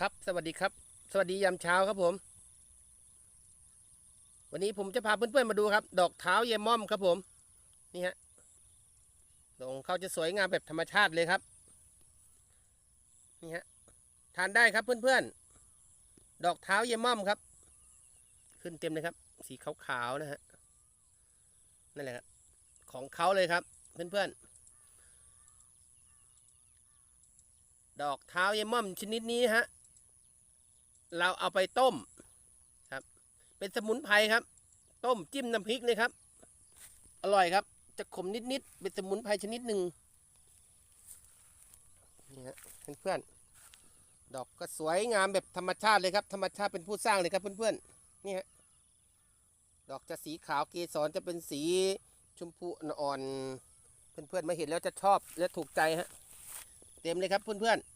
ครับ สวัสดีครับ สวัสดียามเช้าครับผม วันนี้ผมจะพาเพื่อนๆมาดูครับ ดอกเท้าเยม่อมครับผม นี่ฮะ ดอกของเขาจะสวยงามแบบธรรมชาติเลยครับ นี่ฮะ ทานได้ครับเพื่อนๆ ดอกเท้าเยม่อมครับ ขึ้นเต็มเลยครับ สีขาวๆนะฮะ นั่นแหละครับ ของเขาเลยครับ เพื่อนๆดอกเท้าเยม่อมชนิดนี้ฮะ เราเอาไปต้มครับ เป็นสมุนไพรครับ ต้มจิ้มน้ำพริกเลยครับ อร่อยครับ จะขมนิดๆเป็นสมุนไพรชนิดหนึ่งนี่ฮะเพื่อนๆดอกก็สวยงามแบบธรรมชาติเลยครับ ธรรมชาติเป็นผู้สร้างเลยครับเพื่อนๆนี่ฮะดอกจะสีขาวเกสรจะเป็นสีชมพูอ่อนเพื่อนๆมาเห็นแล้วจะชอบและถูกใจฮะ เต็มเลยครับเพื่อนๆ